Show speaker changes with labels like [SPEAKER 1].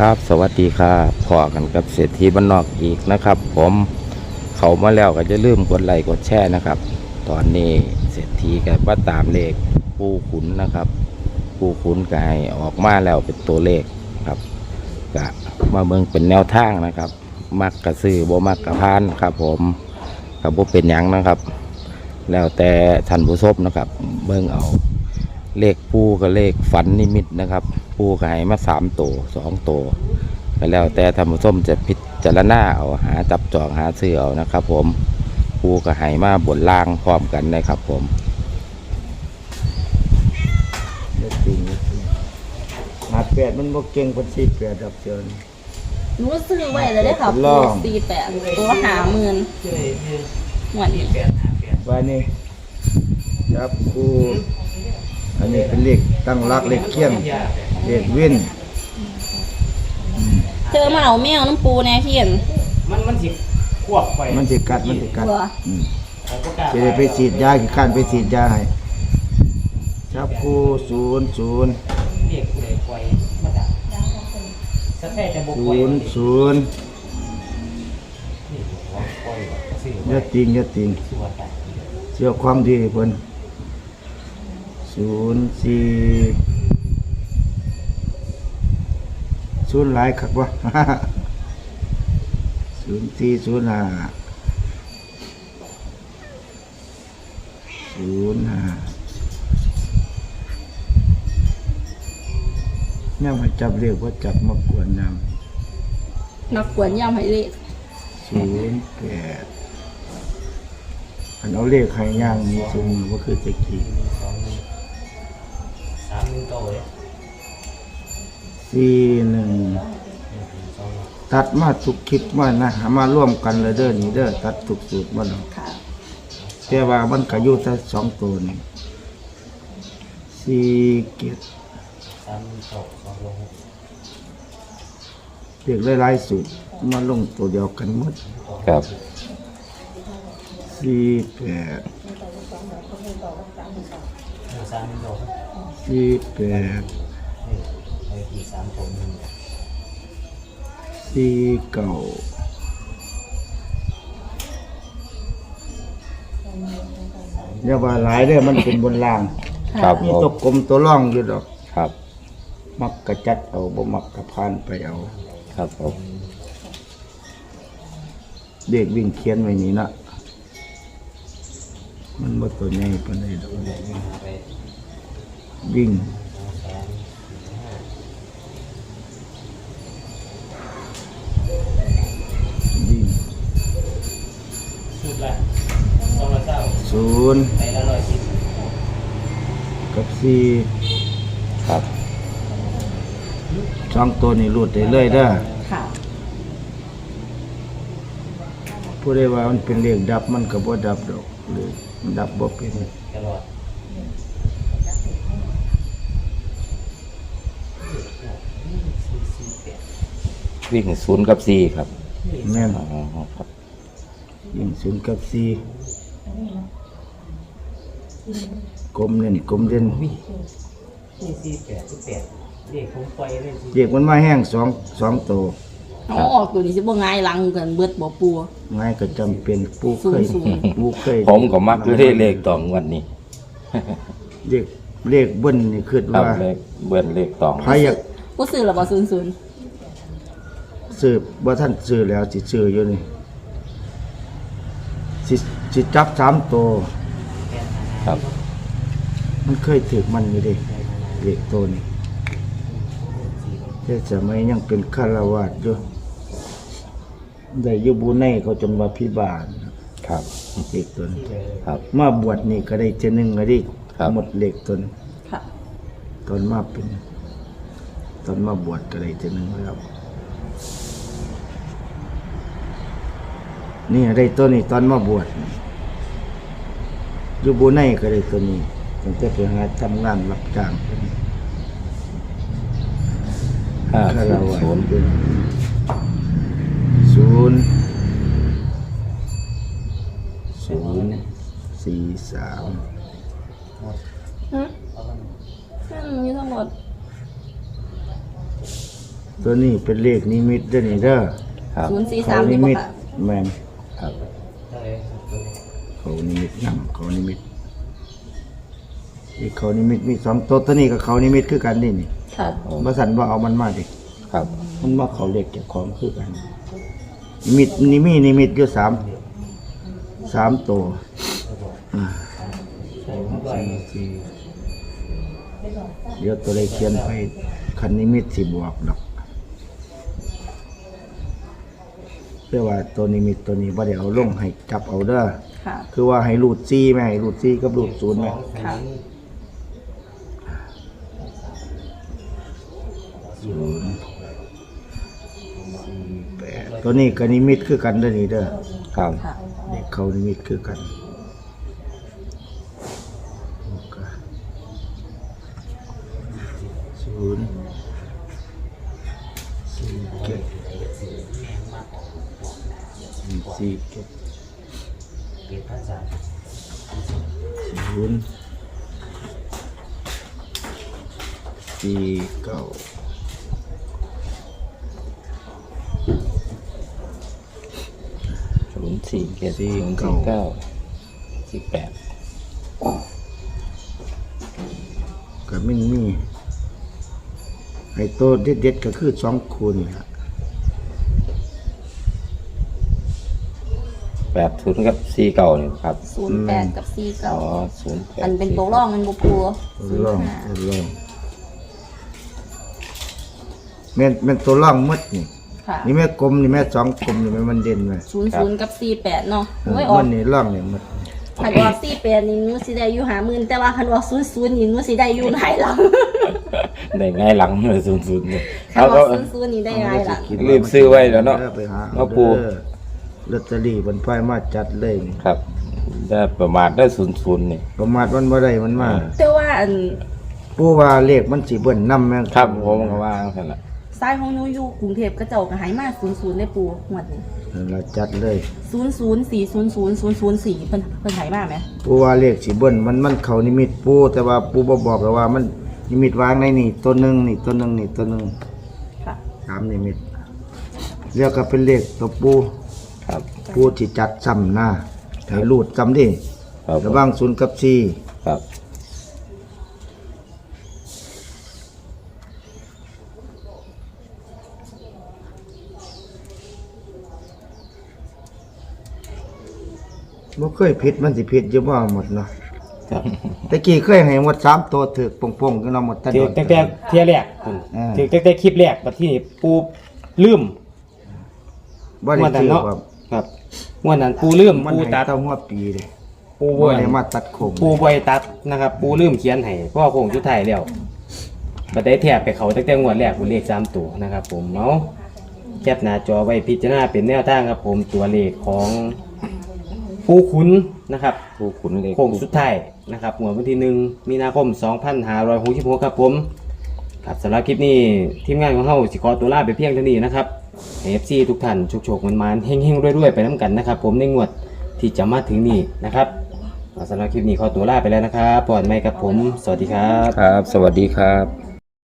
[SPEAKER 1] ครับสวัสดีครับพอกันกับเศรษฐีบ้านนอกอีกนะครับ ผมเขามาแล้วก็จะลืมกดไลค์กดแชร์นะครับ ตอนนี้เศรษฐีกับว่าตามเลขปูขุนนะครับ ปูขุนก็ให้ออกมาแล้วเป็นตัวเลขครับก็มาเบิ่งเป็นแนวทางนะครับ มักกระซื้อบ่มักกระพานครับ ผมกับบ่เป็นหยังนะครับ แล้วแต่ท่านผู้ชมนะครับเบิ่งเอา เลขปูกับเลขฝันนิมิตนะครับ ปูก็ให้มาสามตัวสองตัวก็แล้วแต่ธรรมส้มจะพิจารณาเอาหาจับจองหาซื้อเอานะครับ ผมปูก็ให้มาบนล่างพร้อมกันนะครับ ผม
[SPEAKER 2] เด็ดจริงเด็ดจริงหาแปดมันบ่เก่งเป็นสี่แปดดอกเดียวนี่
[SPEAKER 3] หนูซื้อไว้เลยได้อค่ะ
[SPEAKER 2] ล
[SPEAKER 3] ปู
[SPEAKER 2] อง
[SPEAKER 3] สี่แปดตัวหาหมื่นหวนนี้
[SPEAKER 2] ว่านี่ครับครู อันนี้เป็นเลขตั้งรักเลขเคียงเลขวิน
[SPEAKER 3] เธอมาเอาแมวน้ำปูแน่เทียน
[SPEAKER 4] มันมันสิควบไป
[SPEAKER 2] มันสิกัดมันสิกัด
[SPEAKER 3] ตัว
[SPEAKER 2] อืม
[SPEAKER 4] เขาก็กล้า
[SPEAKER 2] สิได้ไปฉีดยาขี้ข้านไปฉีดยาให้ครับครูศูนย์ศูนย์
[SPEAKER 4] เรียกผู้ใดปล่อยมาดักสะแท้แต่บุกปล่
[SPEAKER 2] ศู
[SPEAKER 4] อย
[SPEAKER 2] นย์ศูนย์
[SPEAKER 4] นี่หัวปล่อยว่ะสิ
[SPEAKER 2] อยาติงอยาติง
[SPEAKER 4] สิว่าตาย
[SPEAKER 2] เชื่อความดีให้เพิ่น ศูนย์สี่ศูนย์หลายคักวะศูนย์สี่ศูนย์ห้าศูนย์ห้าเนี่ยมาจับเรียกว่าจับมากวนน
[SPEAKER 3] นักกวนย่ำให้เลขำ
[SPEAKER 2] ศูนย์แปดอันเอาเลขให้ย่างมีสูงว่าคือตะกี้
[SPEAKER 4] สองหนึ่งสามหนึ่งโตเลย
[SPEAKER 2] สี่หนึ่ง
[SPEAKER 4] หนึ่งถึงสองหนึ่ง
[SPEAKER 2] ตัดมาทุกคลิปมานะหามาร่วมกันเลยเด้อนี่เด้อตัดทุกสูตรมาดอก
[SPEAKER 3] ค่ะ
[SPEAKER 2] แต่ว่ามันก็อยู่แต่สองตัวนี่สี่เกียรติ
[SPEAKER 4] สามหนึ่งโตสองหก
[SPEAKER 2] เรียกหลายๆสูตรมาลงตัวเดียวกันหมด
[SPEAKER 1] ครับ
[SPEAKER 2] สี่แปด
[SPEAKER 4] หนึ่งสามหนึ่งโต
[SPEAKER 2] สี่แปด
[SPEAKER 4] นี่ไปกี่สามคนหนึ่ง
[SPEAKER 2] สี่เก้าอย่าว่าหลายเด้อมันเป็นบนล่าง
[SPEAKER 1] ครับ
[SPEAKER 2] มี
[SPEAKER 1] ผม
[SPEAKER 2] ตัวกลมตัวร่องอยู่ดอก
[SPEAKER 1] ครับ
[SPEAKER 2] มักกระจัดเอาบ่มักกระพานไปเอา
[SPEAKER 1] ครับผม
[SPEAKER 2] เด็กวิ่งเขียนไว้นี่นะมันบ่ตัวใหญ่ปานใดดอก
[SPEAKER 4] ไป
[SPEAKER 2] วิ่ง
[SPEAKER 4] สา มห้า
[SPEAKER 2] วิ่ง
[SPEAKER 4] ชุดละสองละเจ้า
[SPEAKER 2] ศูนย์
[SPEAKER 4] ไปละร้อยสิบ
[SPEAKER 2] กับสี่
[SPEAKER 1] ครับ
[SPEAKER 2] สองตัวนี่รูดได้เลยเด้อ
[SPEAKER 3] ค่ะ
[SPEAKER 2] ผู้ใดว่ามันเป็นเลขดับมันก็บ่ดับดอกหรือมันดับบ่เป็น
[SPEAKER 4] ตลอด
[SPEAKER 1] วิ่งศูนย์กับสี่ครับ
[SPEAKER 2] แม่น
[SPEAKER 1] อ๋อครับ
[SPEAKER 2] วิ่งศูนย์กับสี่กลมเน้นกลมเด่น
[SPEAKER 4] นี่สี่แปดสิบแปดเรียกผมปล่อยเลยสิ
[SPEAKER 2] เรียกมันมาแห้งสองสองตัว
[SPEAKER 3] เอาออกตัวนี้สิบ่ง่ายหลังกันเบิดบ่ปู
[SPEAKER 2] ง่ายก็จำเป็นปูเคย
[SPEAKER 3] ศูนย์ศูนย์
[SPEAKER 2] ปูเคย
[SPEAKER 1] ผมก็มักอยู่ที่เลขตองวันนี้
[SPEAKER 2] เลขเลขเบิ้ลนี่คิด
[SPEAKER 1] ครับ
[SPEAKER 2] ว่า
[SPEAKER 1] เลขเบิ้ลเลขตอง
[SPEAKER 2] ใครอยาก
[SPEAKER 3] ปูซื้อหรือบ่ศูนย์ศูนย์
[SPEAKER 2] ซื้อบ่ท่านซื้อแล้วสิซื้ออยู่นี่สิสิจับสามตัว
[SPEAKER 1] ครับ
[SPEAKER 2] มันเคยถึกมันอยู่เดิเลขตัวนี้แต่สมัยยังเป็นฆราวาสอยู่ได้อยู่บูไนเขาจนว่าพิบาล
[SPEAKER 1] ครับ
[SPEAKER 2] เลขตัวนี้
[SPEAKER 1] ครับ
[SPEAKER 2] มาบวชนี่ก็ได้เจนึงก็ได้
[SPEAKER 1] ครับ
[SPEAKER 2] หมดเลขตัวนี้
[SPEAKER 3] ค่ะ
[SPEAKER 2] ตอนมาเป็น ตอนมาบวชก็ได้เจนึงแล้ว นี่ได้ตัวนี้ตอนมาบวชอยู่บูไนก็ได้ตัวนี้ตั้งแต่ไปหาทำงานรับจ้างเป็น
[SPEAKER 1] ห้า
[SPEAKER 2] ฆ
[SPEAKER 1] ศู
[SPEAKER 2] ราน
[SPEAKER 1] ย์
[SPEAKER 2] วาส
[SPEAKER 1] ศูนย์
[SPEAKER 2] เป็นศูนย์ศูนย์สี่สาม
[SPEAKER 3] ฮะอืมอยู่ทั้งหมด
[SPEAKER 2] ตัวนี้เป็นเลขนิมิตเด้อนี่เด้อ
[SPEAKER 1] ครับ
[SPEAKER 3] ศูนย์สี่สา
[SPEAKER 2] เขา
[SPEAKER 3] ม
[SPEAKER 2] นิ
[SPEAKER 3] นี่บ่
[SPEAKER 2] มิต
[SPEAKER 3] ค่ะ
[SPEAKER 2] แม่น
[SPEAKER 1] ครับ
[SPEAKER 2] เขานิมิตนำเขานิมิตนี่เขานิมิตมีสองตัวตัวนี้กับเขานิมิตคือกันนี่นี่
[SPEAKER 3] ค่ะ
[SPEAKER 2] บ่สันว่าเอามันมาดิ
[SPEAKER 1] ครับ
[SPEAKER 2] มันว่าเขาเลขเก็บของคือกันนิมิตนิมีนิมิตอยู่สามสามตัวอ่าสี่สี่เดี๋ยวตัวเลขเขียนไปคันนิมิตสิบวกดอกเพื่อว่าตัวนิมิตตัวนี้ว่าเดี๋ยวเอาลงให้จับเอาเด้อ
[SPEAKER 3] ค่ะ
[SPEAKER 2] คือว่าให้รูดซี่ไหมให้รูดซี่กับรูดศูนย์ไหม
[SPEAKER 3] ค่ะ
[SPEAKER 2] ศูนย์สี่แปดตัวนี้กับนิมิตคือกันเด้อนี่เด้อ
[SPEAKER 1] ครับ
[SPEAKER 3] ค่ะ
[SPEAKER 2] เด็กเขานิมิตคือกันศูนย์สี่เจ็ดสี่เจ็ด
[SPEAKER 4] เปลี่ยนภาษา
[SPEAKER 2] ศูนย์สี่เก้า
[SPEAKER 1] ศูนย์สี่เจ็ดศูนย์สี่เก้าสี่แปด
[SPEAKER 2] ก็ไม่มีไอ้ตัวเด็ดๆก็คือสองคูนี่ฮะ
[SPEAKER 1] แปดศูนย์กับสี่เก้านี่ครับ
[SPEAKER 3] ศูนย์แปดกับสี่
[SPEAKER 1] อ๋
[SPEAKER 3] เก้า
[SPEAKER 1] อศูนย์แปด
[SPEAKER 3] อันเป็นตัวร่องมันบ่ปู
[SPEAKER 2] ตัวร่องตัวร่องแม่นแม่นตัวร่องหมดนี่
[SPEAKER 3] ค่ะ
[SPEAKER 2] นี่แม่กลมนี่แม่สองกลมนี่แม่มันเด่นไหม
[SPEAKER 3] ศูนย์ศูนย์กับสี่แปดเนาะ
[SPEAKER 2] เออ
[SPEAKER 3] โอ้ยออ
[SPEAKER 2] มั
[SPEAKER 3] ก
[SPEAKER 2] นนี่ร่องนี่หมด
[SPEAKER 3] คันว่าสี่แปดนี่หนูสิได้อยู่หาหมื่นแต่ว่าคันว่าศูนย์ศูนย์นี่หนูสิได้อยู่หลายหลัง
[SPEAKER 1] ได้ง่ายหลังเลยศูนย์ศูนย์เนี่ย
[SPEAKER 3] คัน
[SPEAKER 1] เอาก็
[SPEAKER 3] ว่าศูนย์ศูนย์นี่ได้หลายหลัง
[SPEAKER 1] รีบซื้อไว้แล้วเนาะ
[SPEAKER 2] ไปหา
[SPEAKER 1] เอาปู
[SPEAKER 2] เด้อ ลอตเตอรี่บนไฟมาจัดเลยนี่
[SPEAKER 1] ครับได้ประมาทได้ศูนย์ศูนย์นี่
[SPEAKER 2] ประมาทมันบ่ได้มันมา
[SPEAKER 1] อ่า
[SPEAKER 3] แต่ว่าอัน
[SPEAKER 2] ปูว่าเลขมันสิเบิ่นนำแม่ง
[SPEAKER 1] ครับผมก็ว่าขนาด
[SPEAKER 3] ซ้ายของหนูอยู่กรุงเทพก็เจ้าก็ใหายมาศูนย์ศูนย์ได้ปูหมดนี่
[SPEAKER 2] นั่นล่ะจัดเลย
[SPEAKER 3] ศูนย์ศูนย์สี่ศูนย์ศูนย์ศูนย์ศูนย์สี่เพิ่นเพิ่นใหายมาไหม
[SPEAKER 2] ปูว่าเลขสิเบิ่นมันมันเข้านิมิตปูแต่ว่าปูบ่บอกแล้วว่ามันนิมิตวางในนี่ตัวหนึงนี่ตัวหนึงนี่ตัวหนึง
[SPEAKER 3] ค่ะ
[SPEAKER 2] สามนิมิตเรียกก็เป็นเลขตัวปู
[SPEAKER 1] ครับ
[SPEAKER 2] ปูที่จัดซ้ำหน้าให้รูดซ้ำดิ
[SPEAKER 1] ครับผม
[SPEAKER 2] ระหว่างศูนย์กับสี่
[SPEAKER 1] ครับ
[SPEAKER 2] บ่เคยผิดมันสิผิดอยู่บ่หมดเนาะ
[SPEAKER 1] ครับ
[SPEAKER 2] ตะกี้เคยให้หมดสามตัวถึกปงๆกันเนาะหมดแตะ
[SPEAKER 5] ถื
[SPEAKER 2] โด
[SPEAKER 5] อนตั้งแต่เที่ยแรกคุณ
[SPEAKER 2] อ่า
[SPEAKER 5] ถือตั้งแต่คลิปแรกบัดที่นี่ปูลืม
[SPEAKER 2] บ่ได้
[SPEAKER 5] งวดนั้น
[SPEAKER 2] ถือ
[SPEAKER 5] เนาะ
[SPEAKER 2] ว่า
[SPEAKER 5] ครับงวดนั้นปูลืม
[SPEAKER 2] มัน
[SPEAKER 5] ปู
[SPEAKER 2] ให้
[SPEAKER 5] ตัด
[SPEAKER 2] เท่าหัวปีเลย
[SPEAKER 5] ปู
[SPEAKER 2] บ่
[SPEAKER 5] บ่
[SPEAKER 2] ได้มาตัดโคง
[SPEAKER 5] ปูบ่อยตัดนะครับ ปูลืมเขียนให้เพราะว่อคงสุดท้ายแล้วบัดได้แทบไปเขาตั้งแต่งวดแรกคุณเลขสามตัวนะครับ ผมเอาแคปหน้าจอไว้พิจารณาเป็นแนวทางครับ ผมตัวเลขของปูขุนนะครับ
[SPEAKER 1] ผู้ขุนเลข
[SPEAKER 5] โค้งสุดท้ายนะครับงวดวันที่หนึ่งมีนาคม 2566 ครับผม ครับสำหรับคลิปนี้ ทีมงานของเฮาสิขอตัวลาไปเพียงเท่านี้นะครับ FC ทุกท่านโชคๆมันๆเฮงๆรวยๆไปน้ำกันนะครับ ผมในงวดที่จะมาถึงนี่นะครับสำหรับคลิปนี้ขอตัวลาไปแล้วนะครับปอดไม่กับผม สวัสดีครับ
[SPEAKER 1] ครับ สวัสดีครับ